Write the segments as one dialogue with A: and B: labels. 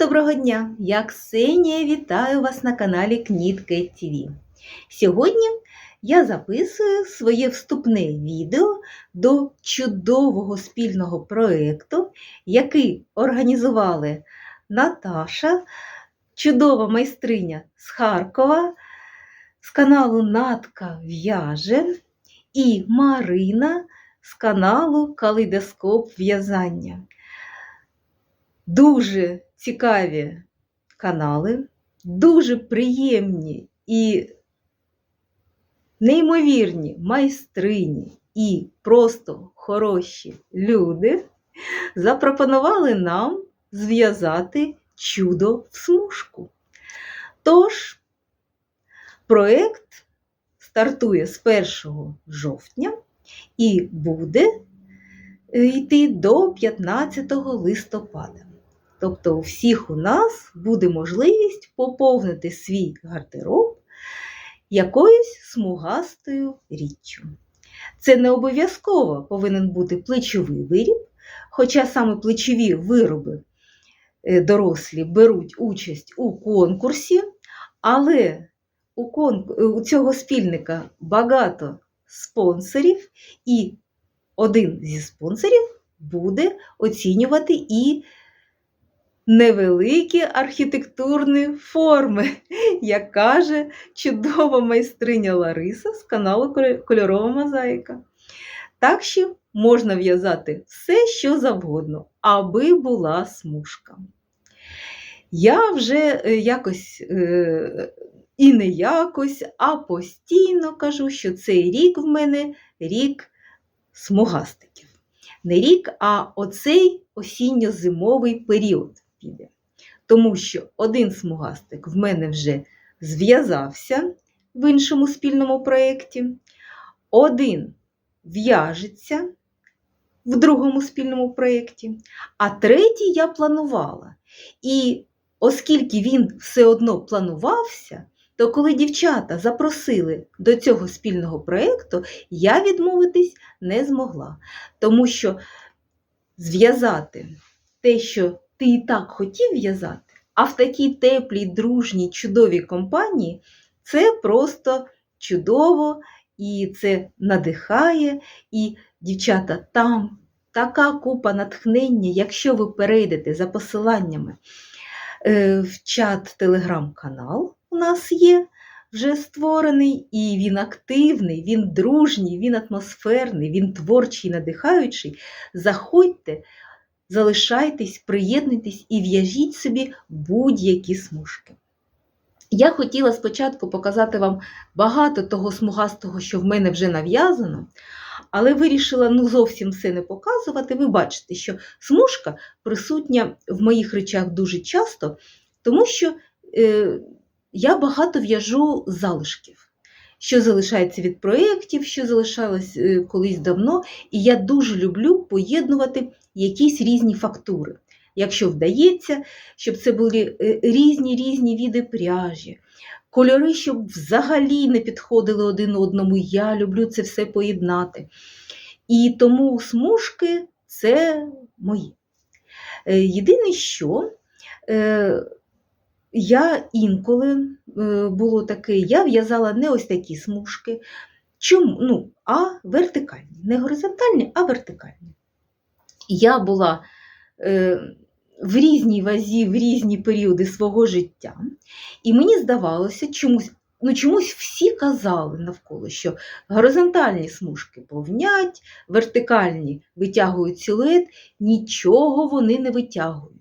A: доброго дня! Я Ксенія вітаю вас на каналі Кнітка ТВ. Сьогодні я записую своє вступне відео до чудового спільного проєкту, який організували Наташа, чудова майстриня з Харкова, з каналу Натка В'яже і Марина з каналу Калейдоскоп В'язання. Дуже цікаві канали, дуже приємні і неймовірні майстрині і просто хороші люди запропонували нам зв'язати чудо в смужку. Тож, проєкт стартує з 1 жовтня і буде йти до 15 листопада. Тобто у всіх у нас буде можливість поповнити свій гардероб якоюсь смугастою річчю. Це не обов'язково повинен бути плечовий виріб, хоча саме плечові вироби е, дорослі беруть участь у конкурсі, але у, кон... у цього спільника багато спонсорів, і один зі спонсорів буде оцінювати і невеликі архітектурні форми, як каже чудова майстриня Лариса з каналу Кольорова Мозаїка. Так що можна в'язати все, що завгодно, аби була смужка. Я вже е, якось е, і не якось, а постійно кажу, що цей рік в мене рік смугастиків. Не рік, а оцей осінньо-зимовий період піде. Тому що один смугастик в мене вже зв'язався в іншому спільному проєкті, один в'яжеться в другому спільному проєкті, а третій я планувала. І оскільки він все одно планувався, то коли дівчата запросили до цього спільного проєкту, я відмовитись не змогла. Тому що зв'язати те, що ти і так хотів в'язати, а в такій теплій, дружній, чудовій компанії це просто чудово і це надихає. І, дівчата, там така купа натхнення, якщо ви перейдете за посиланнями е, в чат телеграм-канал, у нас є. Вже створений, і він активний, він дружній, він атмосферний, він творчий, надихаючий. Заходьте, залишайтесь, приєднуйтесь і в'яжіть собі будь-які смужки. Я хотіла спочатку показати вам багато того смугастого, що в мене вже нав'язано, але вирішила ну, зовсім все не показувати. Ви бачите, що смужка присутня в моїх речах дуже часто, тому що е, я багато в'яжу залишків. Що залишається від проєктів, що залишалось е, колись давно, і я дуже люблю поєднувати якісь різні фактури. Якщо вдається, щоб це були е, різні різні види пряжі, кольори, щоб взагалі не підходили один одному, я люблю це все поєднати. І тому смужки це мої. Е, єдине, що е, я інколи було таке, я в'язала не ось такі смужки, чому? Ну, а вертикальні. Не горизонтальні, а вертикальні я була е, в різній вазі, в різні періоди свого життя, і мені здавалося, чомусь. Ну, чомусь всі казали навколо, що горизонтальні смужки повнять, вертикальні витягують силует, нічого вони не витягують.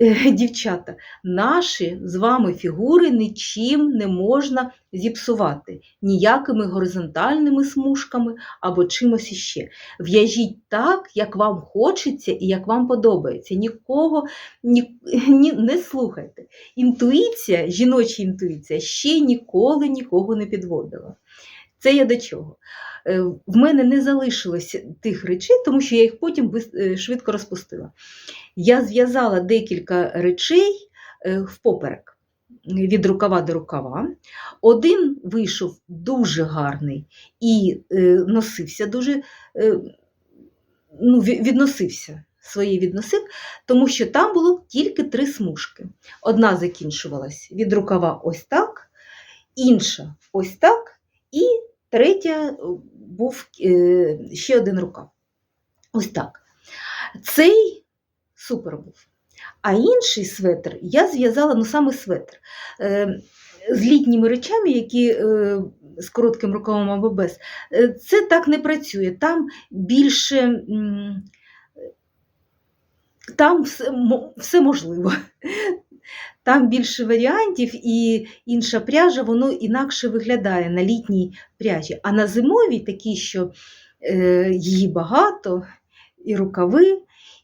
A: Е, дівчата, наші з вами фігури нічим не можна зіпсувати, ніякими горизонтальними смужками або чимось іще. В'яжіть так, як вам хочеться і як вам подобається. Нікого ні, ні, не слухайте. Інтуїція, жіноча інтуїція ще ніколи нікого не підводила. Це я до чого? Е, в мене не залишилось тих речей, тому що я їх потім е, швидко розпустила. Я зв'язала декілька речей е, впоперек від рукава до рукава. Один вийшов дуже гарний і носився дуже, ну, відносився, своє відносив, тому що там було тільки три смужки. Одна закінчувалась від рукава ось так, інша ось так, третя е, був е, ще один рукав. Ось так. Цей супер був. А інший светр я зв'язала, ну саме светр, е, з літніми речами, які з коротким рукавом або без. Це так не працює. Там більше. Там все, все можливо. Там більше варіантів, і інша пряжа, воно інакше виглядає на літній пряжі. А на зимовій такі, що е, її багато, і рукави,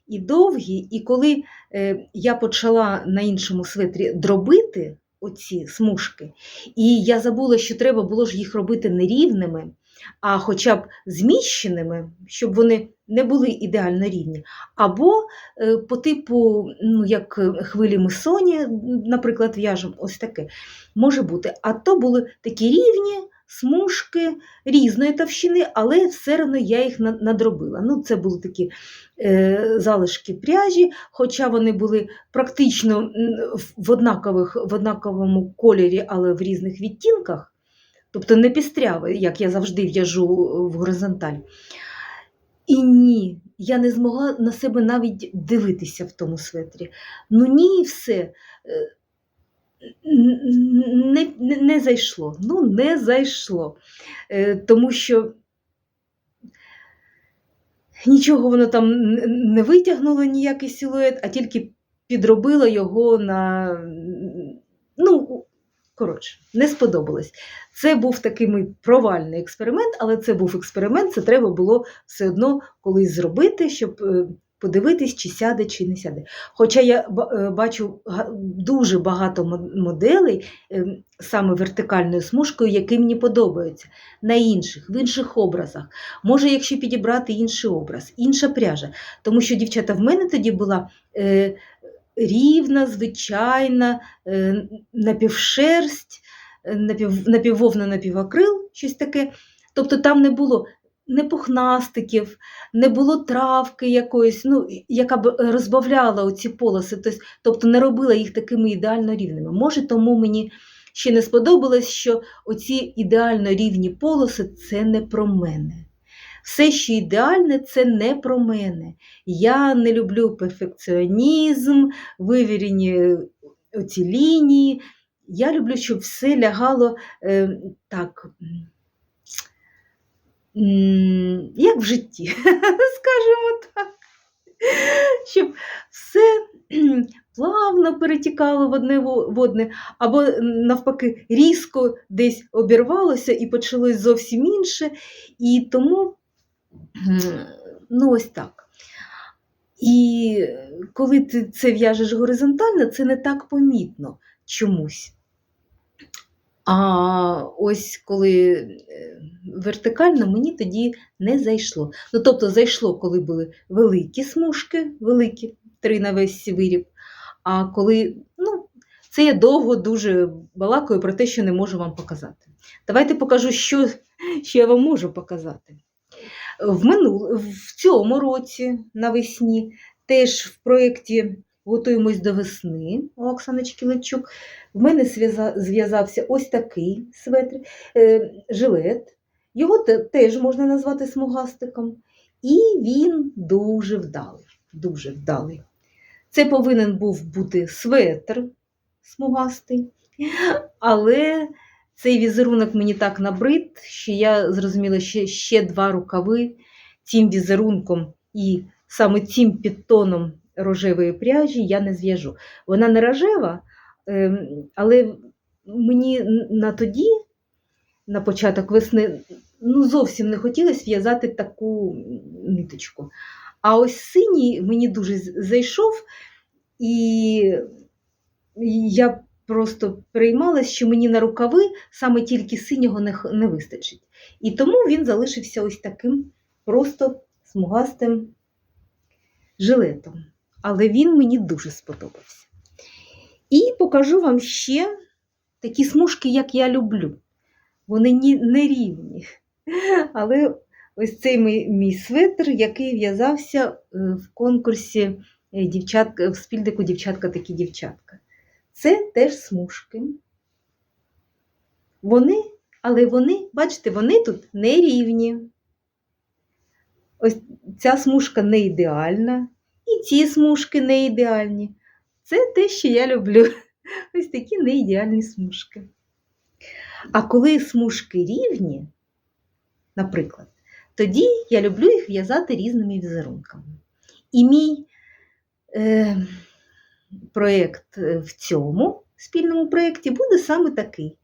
A: і довгі. І коли е, я почала на іншому светрі дробити оці смужки, і я забула, що треба було ж їх робити нерівними, а хоча б зміщеними, щоб вони не були ідеально рівні. Або е, по типу, ну, як е, хвилі мисоні, наприклад, в'яжемо, ось таке може бути. А то були такі рівні смужки різної товщини, але все одно я їх надробила. Ну, це були такі е, залишки пряжі, хоча вони були практично в, однакових, в однаковому кольорі, але в різних відтінках. Тобто не пістряве, як я завжди в'яжу в горизонталь. І ні, я не змогла на себе навіть дивитися в тому светрі. Ну ні, і все. Е, Не, не, не зайшло. Ну, не зайшло. Е, Тому що нічого воно там не витягнуло, ніякий силует, а тільки підробило його на. Коротше, не сподобалось. Це був такий мій провальний експеримент, але це був експеримент, це треба було все одно колись зробити, щоб е, подивитись, чи сяде, чи не сяде. Хоча я е, бачу дуже багато моделей е, саме вертикальною смужкою, які мені подобаються, на інших, в інших образах. Може, якщо підібрати інший образ, інша пряжа. Тому що, дівчата, в мене тоді була е, рівна, звичайна, е, напівшерсть, е, напів, напіввовна, напівакрил, щось таке. Тобто там не було не пухнастиків, не було травки якоїсь, ну, яка б розбавляла оці полоси, тобто не робила їх такими ідеально рівними. Може, тому мені ще не сподобалось, що оці ідеально рівні полоси це не про мене. Все, що ідеальне, це не про мене. Я не люблю перфекціонізм, вивірені оці лінії. Я люблю, щоб все лягало е, так, як в житті, скажімо так. Щоб все плавно перетікало в одне в одне, або навпаки, різко десь обірвалося і почалось зовсім інше. І тому ну, ось так. І коли ти це в'яжеш горизонтально, це не так помітно чомусь. А ось коли е, вертикально, мені тоді не зайшло. Ну, тобто зайшло, коли були великі смужки, великі, три на весь виріб. А коли, ну, це я довго дуже балакаю про те, що не можу вам показати. Давайте покажу, що, що я вам можу показати. В, минул... в цьому році навесні теж в проєкті Готуємось до весни у Оксаночки Лечук. В мене зв'язався ось такий светр, е, жилет. Його теж можна назвати смугастиком. І він дуже вдалий. Дуже вдалий. Це повинен був бути светр смугастий, але цей візерунок мені так набрид, що я зрозуміла, що ще два рукави цим візерунком і саме цим підтоном рожевої пряжі я не зв'яжу. Вона не рожева, ем, але мені на тоді, на початок весни, ну, зовсім не хотілося в'язати таку ниточку. А ось синій мені дуже зайшов, і я просто переймалась, що мені на рукави саме тільки синього не, не вистачить. І тому він залишився ось таким просто смугастим жилетом. Але він мені дуже сподобався. І покажу вам ще такі смужки, як я люблю. Вони не рівні. Але ось цей мій, светр, який в'язався е, в конкурсі е, дівчатка, в спільнику дівчатка такі дівчатка. Це теж смужки. Вони, але вони, бачите, вони тут не рівні. Ось ця смужка не ідеальна, і ці смужки не ідеальні. Це те, що я люблю. Ось такі неідеальні смужки. А коли смужки рівні, наприклад, тоді я люблю їх в'язати різними візерунками. І мій е, проєкт е, в цьому спільному проєкті буде саме такий.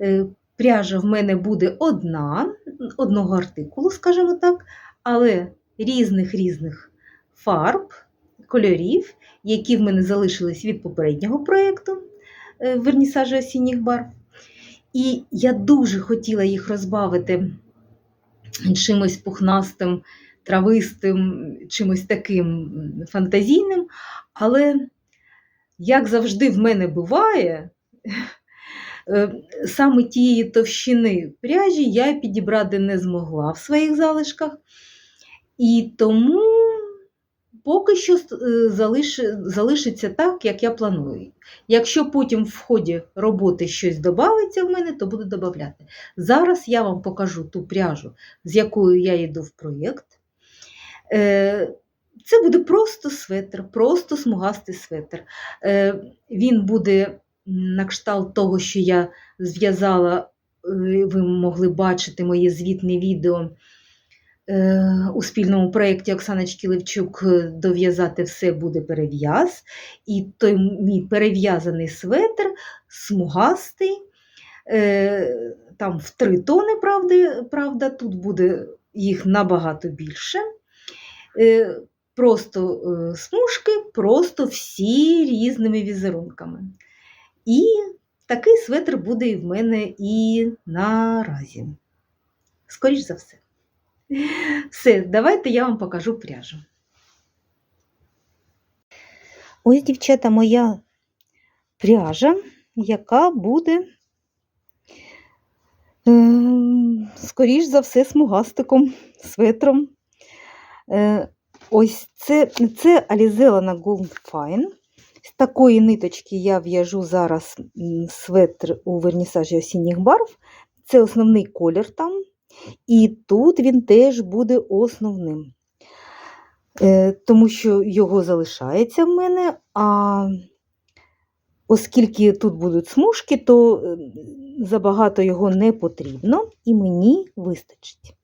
A: Е, пряжа в мене буде одна, одного артикулу, скажімо так, але різних різних фарб, кольорів, які в мене залишились від попереднього проєкту е, вернісажу осінніх барв. І я дуже хотіла їх розбавити чимось пухнастим, травистим, чимось таким фантазійним. Але, як завжди в мене буває, е, саме тієї товщини пряжі я підібрати не змогла в своїх залишках. І тому поки що е, залиш, залишиться так, як я планую. Якщо потім в ході роботи щось додається в мене, то буду додати. Зараз я вам покажу ту пряжу, з якою я йду в проєкт. Е, Це буде просто светр, просто смугастий светр. Е, Він буде на кшталт того, що я зв'язала, е, ви могли бачити моє звітне відео у спільному проєкті Оксаночки Левчук дов'язати все буде перев'яз. І той мій перев'язаний светр смугастий, там в три тони, правда, правда, тут буде їх набагато більше. Е, Просто е, смужки, просто всі різними візерунками. І такий светр буде і в мене і наразі. Скоріш за все. Все, давайте я вам покажу пряжу. Ось, дівчата, моя пряжа, яка буде, е, скоріш за все, смугастиком, светром. Е, ось це, це Alizella на Gold. З такої ниточки я в'яжу зараз светр у вернісажі осінніх барв. Це основний колір там. І тут він теж буде основним, Е, тому що його залишається в мене, а оскільки тут будуть смужки, то забагато його не потрібно і мені вистачить.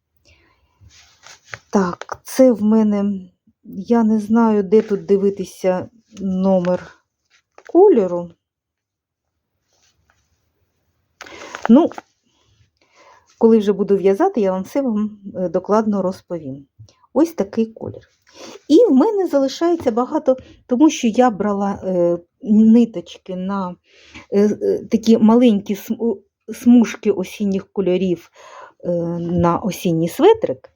A: Так, це в мене, я не знаю, де тут дивитися номер кольору. Ну, коли вже буду в'язати, я вам все вам е, докладно розповім. Ось такий колір. І в мене залишається багато, тому що я брала е, ниточки на е, е, такі маленькі см- смужки осінніх кольорів е, на осінній светрик.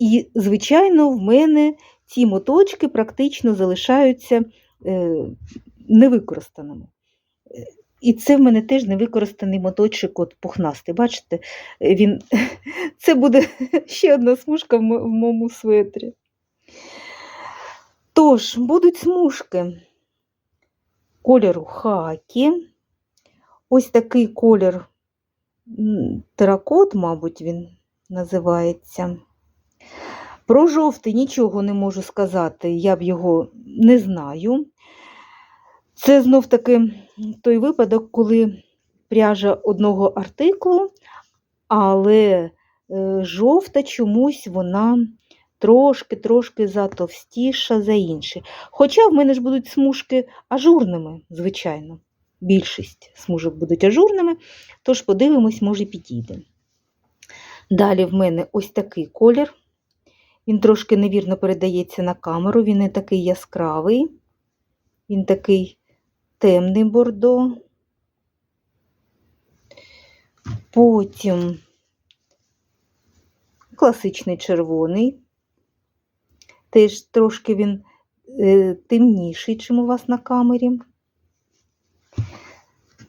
A: І, звичайно, в мене ці моточки практично залишаються е, невикористаними. Е, І це в мене теж невикористаний моточок от пухнастий. Бачите, він, це буде ще одна смужка в мо- в моєму светрі. Тож, будуть смужки кольору хакі. Ось такий колір теракот, мабуть, він називається. Про жовтий нічого не можу сказати, я б його не знаю. Це знов таки той випадок, коли пряжа одного артиклу, але е, жовта чомусь вона трошки-трошки затовстіша за інші. Хоча в мене ж будуть смужки ажурними, звичайно. Більшість смужок будуть ажурними, тож подивимось, може підійде. Далі в мене ось такий колір. Він трошки невірно передається на камеру, він не такий яскравий, він такий темний бордо. Потім класичний червоний. Теж трошки він е, темніший, чим у вас на камері.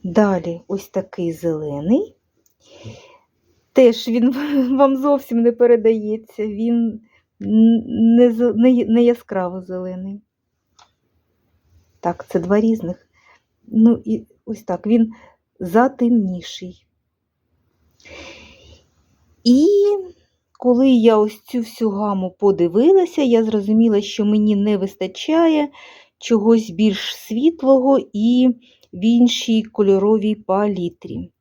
A: Далі ось такий зелений. Теж він вам зовсім не передається, він не, не, не яскраво зелений. Так, це два різних. Ну і ось так, він затемніший. І коли я ось цю всю гаму подивилася, я зрозуміла, що мені не вистачає чогось більш світлого і в іншій кольоровій палітрі.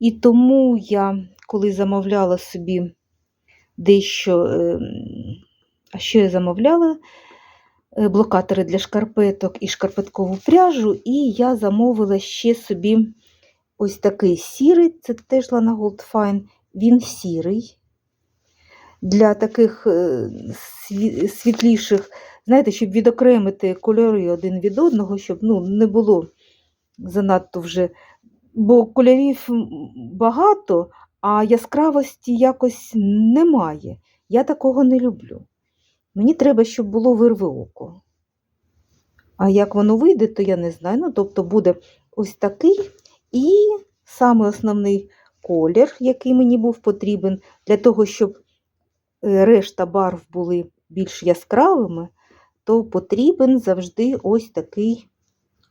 A: І тому я, коли замовляла собі дещо, ем, а що я замовляла? Е, Блокатори для шкарпеток і шкарпеткову пряжу, і я замовила ще собі ось такий сірий, це теж Lana Gold Fine, він сірий. Для таких е, світліших, знаєте, щоб відокремити кольори один від одного, щоб ну, не було занадто вже. Бо кольорів багато, а яскравості якось немає. Я такого не люблю. Мені треба, щоб було вирви око. А як воно вийде, то я не знаю. Ну, тобто буде ось такий. І саме основний колір, який мені був потрібен, для того, щоб е, решта барв були більш яскравими, то потрібен завжди ось такий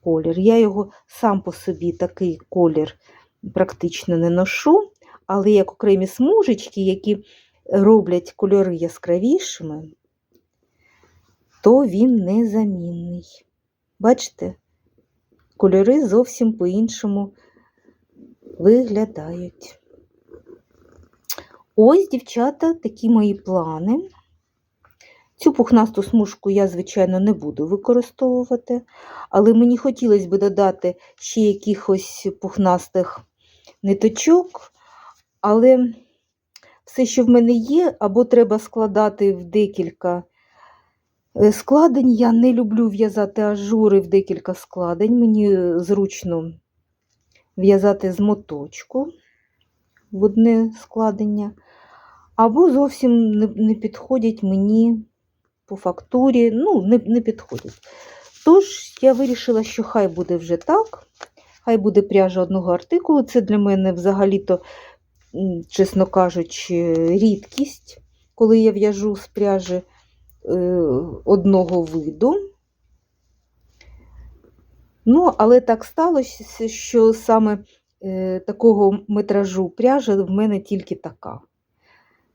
A: колір. Я його сам по собі такий колір практично не ношу, але як окремі смужечки, які роблять кольори яскравішими, то він незамінний. Бачите, кольори зовсім по-іншому виглядають. Ось, дівчата, такі мої плани. Цю пухнасту смужку я, звичайно, не буду використовувати, але мені хотілося б додати ще якихось пухнастих ниточок, але все, що в мене є, або треба складати в декілька складень. Я не люблю в'язати ажури в декілька складень. Мені зручно в'язати з моточку в одне складення, або зовсім не, підходять мені по фактурі, ну, не, не підходять. Тож я вирішила, що хай буде вже так, хай буде пряжа одного артикулу. Це для мене взагалі-то, чесно кажучи, рідкість, коли я в'яжу з пряжі е, одного виду. Ну, але так сталося, що саме е, такого метражу пряжа в мене тільки така.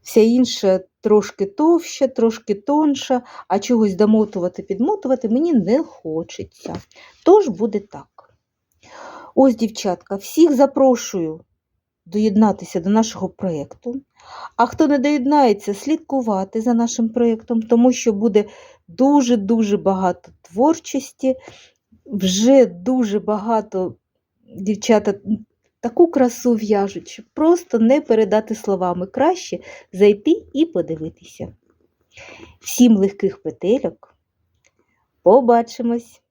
A: Вся інша трошки товща, трошки тонша, а чогось домотувати, підмотувати мені не хочеться. Тож буде так. Ось, дівчатка, всіх запрошую доєднатися до нашого проєкту. А хто не доєднається, слідкувати за нашим проєктом, тому що буде дуже-дуже багато творчості, вже дуже багато дівчата таку красу в'яжуть, що просто не передати словами. Краще зайти і подивитися. Всім легких петельок. Побачимось!